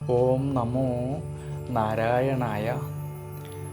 ഓം നമോ നാരായണായ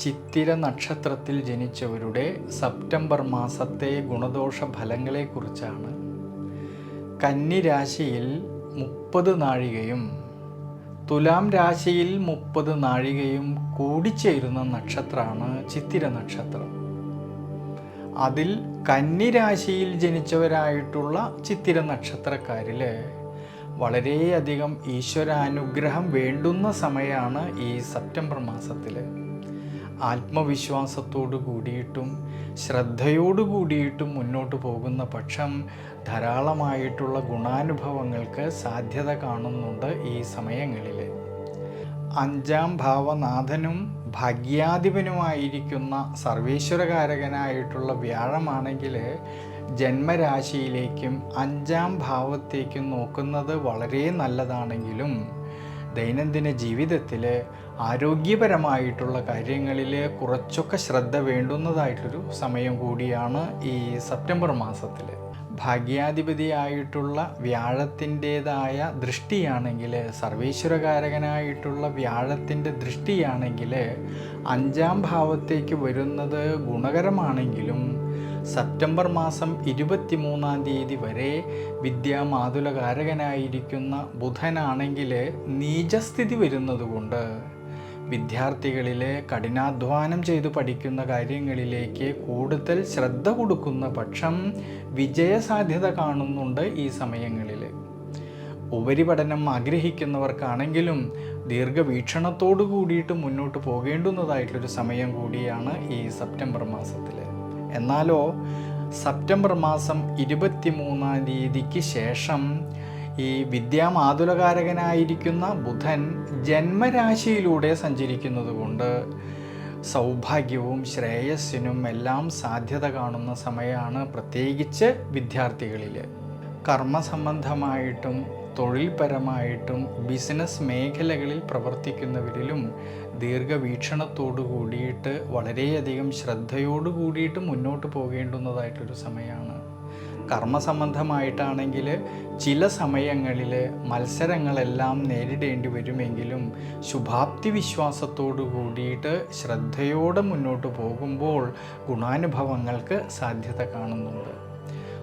ചിത്തിര നക്ഷത്രത്തിൽ ജനിച്ചവരുടെ സെപ്റ്റംബർ മാസത്തെ ഗുണദോഷ ഫലങ്ങളെക്കുറിച്ചാണ്. കന്നി രാശിയിൽ മുപ്പത് നാഴികയും തുലാം രാശിയിൽ മുപ്പത് നാഴികയും കൂടിച്ചേരുന്ന നക്ഷത്രമാണ് ചിത്തിര നക്ഷത്രം. അതിൽ കന്നി രാശിയിൽ ജനിച്ചവരായിട്ടുള്ള ചിത്തിര നക്ഷത്രക്കാരിൽ വളരെയധികം ഈശ്വരാനുഗ്രഹം വേണ്ടുന്ന സമയമാണ് ഈ സെപ്റ്റംബർ മാസത്തിൽ ആത്മവിശ്വാസത്തോടു കൂടിയിട്ടും ശ്രദ്ധയോടു കൂടിയിട്ടും മുന്നോട്ട് പോകുന്ന പക്ഷം ധാരാളമായിട്ടുള്ള ഗുണാനുഭവങ്ങൾക്ക് സാധ്യത കാണുന്നുണ്ട് ഈ സമയങ്ങളിൽ അഞ്ചാം ഭാവനാഥനും ഭാഗ്യാധിപനുമായിരിക്കുന്ന സർവേശ്വരകാരകനായിട്ടുള്ള വ്യാഴമാണെങ്കിൽ ജന്മരാശിയിലേക്കും അഞ്ചാം ഭാവത്തേക്കും നോക്കുന്നത് വളരെ നല്ലതാണെങ്കിലും ദൈനംദിന ജീവിതത്തിൽ ആരോഗ്യപരമായിട്ടുള്ള കാര്യങ്ങളിൽ കുറച്ചൊക്കെ ശ്രദ്ധ വേണ്ടുന്നതായിട്ടൊരു സമയം കൂടിയാണ് ഈ സെപ്റ്റംബർ മാസത്തിൽ ഭാഗ്യാധിപതിയായിട്ടുള്ള വ്യാഴത്തിന്റേതായ ദൃഷ്ടിയാണെങ്കിൽ സർവേശ്വരകാരകനായിട്ടുള്ള വ്യാഴത്തിന്റെ ദൃഷ്ടിയാണെങ്കിൽ അഞ്ചാം ഭാവത്തേക്ക് വരുന്നത് ഗുണകരമാണെങ്കിലും സെപ്റ്റംബർ മാസം ഇരുപത്തിമൂന്നാം തീയതി വരെ വിദ്യാമാതുലകാരകനായിരിക്കുന്ന ബുധനാണെങ്കിൽ നീചസ്ഥിതി വരുന്നതുകൊണ്ട് വിദ്യാർത്ഥികളിലെ കഠിനാധ്വാനം ചെയ്ത് പഠിക്കുന്ന കാര്യങ്ങളിലേക്ക് കൂടുതൽ ശ്രദ്ധ കൊടുക്കുന്ന പക്ഷം വിജയസാധ്യത കാണുന്നുണ്ട് ഈ സമയങ്ങളിൽ. ഉപരിപഠനം ആഗ്രഹിക്കുന്നവർക്കാണെങ്കിലും ദീർഘവീക്ഷണത്തോടു കൂടിയിട്ട് മുന്നോട്ട് പോകേണ്ടുന്നതായിട്ടുള്ളൊരു സമയം കൂടിയാണ് ഈ സെപ്റ്റംബർ മാസത്തിൽ എന്നാലോ സെപ്റ്റംബർ മാസം ഇരുപത്തി മൂന്നാം തീയതിക്ക് ശേഷം ഈ വിദ്യാമാതുലകാരകനായിരിക്കുന്ന ബുധൻ ജന്മരാശിയിലൂടെ സഞ്ചരിക്കുന്നത് കൊണ്ട് സൗഭാഗ്യവും ശ്രേയസ്സിനും എല്ലാം സാധ്യത കാണുന്ന സമയമാണ് പ്രത്യേകിച്ച് വിദ്യാർത്ഥികളിൽ കർമ്മസംബന്ധമായിട്ടും തൊഴിൽപരമായിട്ടും ബിസിനസ് മേഖലകളിൽ പ്രവർത്തിക്കുന്നവരിലും ദീർഘവീക്ഷണത്തോടു കൂടിയിട്ട് വളരെയധികം ശ്രദ്ധയോടു കൂടിയിട്ട് മുന്നോട്ട് പോകേണ്ടുന്നതായിട്ടൊരു സമയമാണ്. കർമ്മസംബന്ധമായിട്ടാണെങ്കിൽ ചില സമയങ്ങളിൽ മത്സരങ്ങളെല്ലാം നേരിടേണ്ടി വരുമെങ്കിലും ശുഭാപ്തി വിശ്വാസത്തോടു കൂടിയിട്ട് ശ്രദ്ധയോടെ മുന്നോട്ട് പോകുമ്പോൾ ഗുണാനുഭവങ്ങൾക്ക് സാധ്യത കാണുന്നുണ്ട്.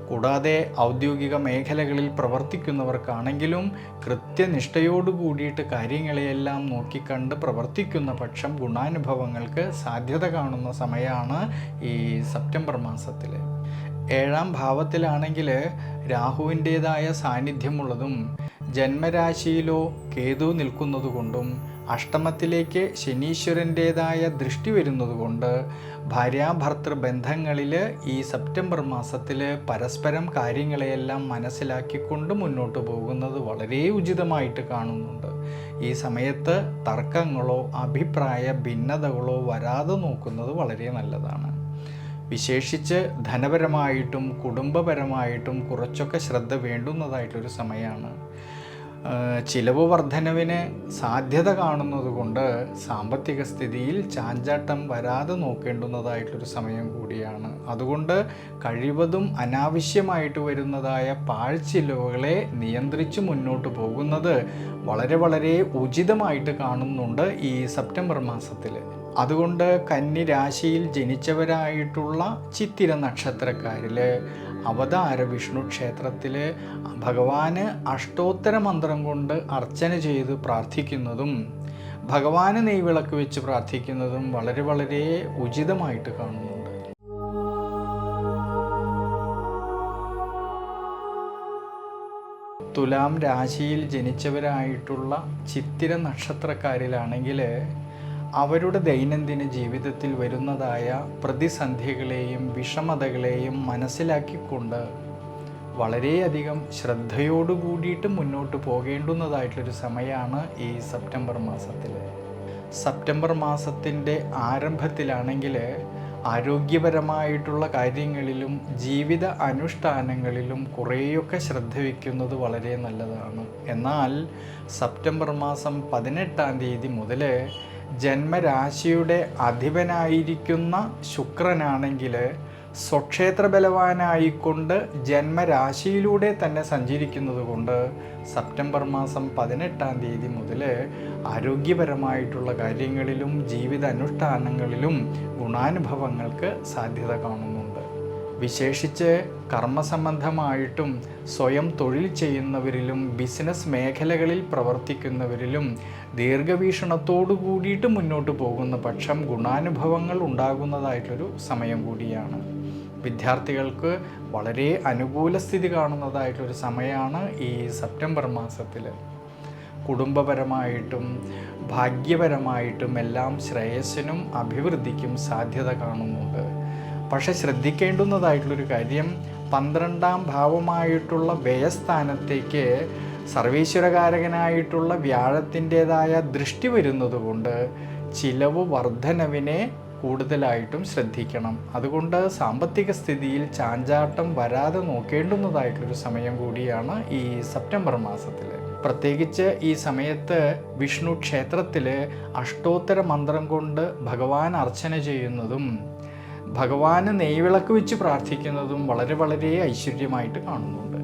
കൂടാതെ ഔദ്യോഗിക മേഖലകളിൽ പ്രവർത്തിക്കുന്നവർക്കാണെങ്കിലും കൃത്യനിഷ്ഠയോടു കൂടിയിട്ട് കാര്യങ്ങളെയെല്ലാം നോക്കിക്കണ്ട് പ്രവർത്തിക്കുന്ന പക്ഷം ഗുണാനുഭവങ്ങൾക്ക് സാധ്യത കാണുന്ന സമയമാണ് ഈ സെപ്റ്റംബർ മാസത്തിൽ ഏഴാം ഭാവത്തിലാണെങ്കിൽ രാഹുവിന്റേതായ സാന്നിധ്യമുള്ളതും ജന്മരാശിയിലോ കേതു നിൽക്കുന്നതുകൊണ്ടും അഷ്ടമത്തിലേക്ക് ശനീശ്വരന്റേതായ ദൃഷ്ടി വരുന്നതുകൊണ്ട് ഭാര്യാഭർത്തൃ ബന്ധങ്ങളിൽ ഈ സെപ്റ്റംബർ മാസത്തിൽ പരസ്പരം കാര്യങ്ങളെയെല്ലാം മനസ്സിലാക്കിക്കൊണ്ട് മുന്നോട്ട് പോകുന്നത് വളരെ ഉചിതമായിട്ട് കാണുന്നുണ്ട്. ഈ സമയത്ത് തർക്കങ്ങളോ അഭിപ്രായ ഭിന്നതകളോ വരാതെ നോക്കുന്നത് വളരെ നല്ലതാണ്. വിശേഷിച്ച് ധനപരമായിട്ടും കുടുംബപരമായിട്ടും കുറച്ചൊക്കെ ശ്രദ്ധ വേണ്ടുന്നതായിട്ടൊരു സമയമാണ്. ചിലവ് വർധനവിന് സാധ്യത കാണുന്നതുകൊണ്ട് സാമ്പത്തിക സ്ഥിതിയിൽ ചാഞ്ചാട്ടം വരാതെ നോക്കേണ്ടുന്നതായിട്ടൊരു സമയം കൂടിയാണ്. അതുകൊണ്ട് കഴിവതും അനാവശ്യമായിട്ട് വരുന്നതായ പാഴ്ചിലവുകളെ നിയന്ത്രിച്ച് മുന്നോട്ട് പോകുന്നത് വളരെ വളരെ ഉചിതമായിട്ട് കാണുന്നുണ്ട് ഈ സെപ്റ്റംബർ മാസത്തിൽ അതുകൊണ്ട് കന്നി രാശിയിൽ ജനിച്ചവരായിട്ടുള്ള ചിത്തിര നക്ഷത്രക്കാരിൽ അവതാര വിഷ്ണു ക്ഷേത്രത്തിൽ ഭഗവാന് അഷ്ടോത്തര മന്ത്രം കൊണ്ട് അർച്ചന ചെയ്ത് പ്രാർത്ഥിക്കുന്നതും ഭഗവാന് നെയ്വിളക്ക് വെച്ച് പ്രാർത്ഥിക്കുന്നതും വളരെ വളരെ ഉചിതമായിട്ട് കാണുന്നുണ്ട്. തുലാം രാശിയിൽ ജനിച്ചവരായിട്ടുള്ള ചിത്തിര നക്ഷത്രക്കാരിലാണെങ്കിൽ അവരുടെ ദൈനംദിന ജീവിതത്തിൽ വരുന്നതായ പ്രതിസന്ധികളെയും വിഷമതകളെയും മനസ്സിലാക്കിക്കൊണ്ട് വളരെയധികം ശ്രദ്ധയോടു കൂടിയിട്ട് മുന്നോട്ട് പോകേണ്ടുന്നതായിട്ടുള്ളൊരു സമയമാണ് ഈ സെപ്റ്റംബർ മാസത്തിൽ. സെപ്റ്റംബർ മാസത്തിന്റെ ആരംഭത്തിലാണെങ്കിൽ ആരോഗ്യപരമായിട്ടുള്ള കാര്യങ്ങളിലും ജീവിത അനുഷ്ഠാനങ്ങളിലും കുറേയൊക്കെ ശ്രദ്ധ വയ്ക്കുന്നത് വളരെ നല്ലതാണ്. എന്നാൽ സെപ്റ്റംബർ മാസം പതിനെട്ടാം തീയതി മുതൽ ജന്മരാശിയുടെ അധിപനായിരിക്കുന്ന ശുക്രനാണെങ്കിൽ സ്വക്ഷേത്ര ബലവാനായിക്കൊണ്ട് ജന്മരാശിയിലൂടെ തന്നെ സഞ്ചരിക്കുന്നത് കൊണ്ട് സെപ്റ്റംബർ മാസം പതിനെട്ടാം തീയതി മുതൽ ആരോഗ്യപരമായിട്ടുള്ള കാര്യങ്ങളിലും ജീവിത അനുഷ്ഠാനങ്ങളിലും ഗുണാനുഭവങ്ങൾക്ക് സാധ്യത കാണുന്നുണ്ട് വിശേഷിച്ച് കർമ്മസംബന്ധമായിട്ടും സ്വയം തൊഴിൽ ചെയ്യുന്നവരിലും ബിസിനസ് മേഖലകളിൽ പ്രവർത്തിക്കുന്നവരിലും ദീർഘവീക്ഷണത്തോടു കൂടിയിട്ട് മുന്നോട്ട് പോകുന്ന പക്ഷം ഗുണാനുഭവങ്ങൾ ഉണ്ടാകുന്നതായിട്ടൊരു സമയം കൂടിയാണ്. വിദ്യാർത്ഥികൾക്ക് വളരെ അനുകൂല സ്ഥിതി കാണുന്നതായിട്ടൊരു സമയമാണ് ഈ സെപ്റ്റംബർ മാസത്തിൽ കുടുംബപരമായിട്ടും ഭാഗ്യപരമായിട്ടും എല്ലാം ശ്രേയസ്സിനും അഭിവൃദ്ധിക്കും സാധ്യത കാണുന്നുണ്ട്. പക്ഷെ ശ്രദ്ധിക്കേണ്ടുന്നതായിട്ടുള്ളൊരു കാര്യം പന്ത്രണ്ടാം ഭാവമായിട്ടുള്ള വ്യയസ്ഥാനത്തേക്ക് സർവീശ്വരകാരകനായിട്ടുള്ള വ്യാഴത്തിന്റെതായ ദൃഷ്ടി വരുന്നതുകൊണ്ട് ചിലവ് വർധനവിനെ കൂടുതലായിട്ടും ശ്രദ്ധിക്കണം. അതുകൊണ്ട് സാമ്പത്തിക സ്ഥിതിയിൽ ചാഞ്ചാട്ടം വരാതെ നോക്കേണ്ടുന്നതായിട്ടൊരു സമയം കൂടിയാണ് ഈ സെപ്റ്റംബർ മാസത്തിൽ പ്രത്യേകിച്ച് ഈ സമയത്ത് വിഷ്ണു ക്ഷേത്രത്തിൽ അഷ്ടോത്തര മന്ത്രം കൊണ്ട് ഭഗവാൻ അർച്ചന ചെയ്യുന്നതും ഭഗവാന് നെയ്വിളക്ക് വെച്ച് പ്രാർത്ഥിക്കുന്നതും വളരെ വളരെ ഐശ്വര്യമായിട്ട് കാണുന്നുണ്ട്.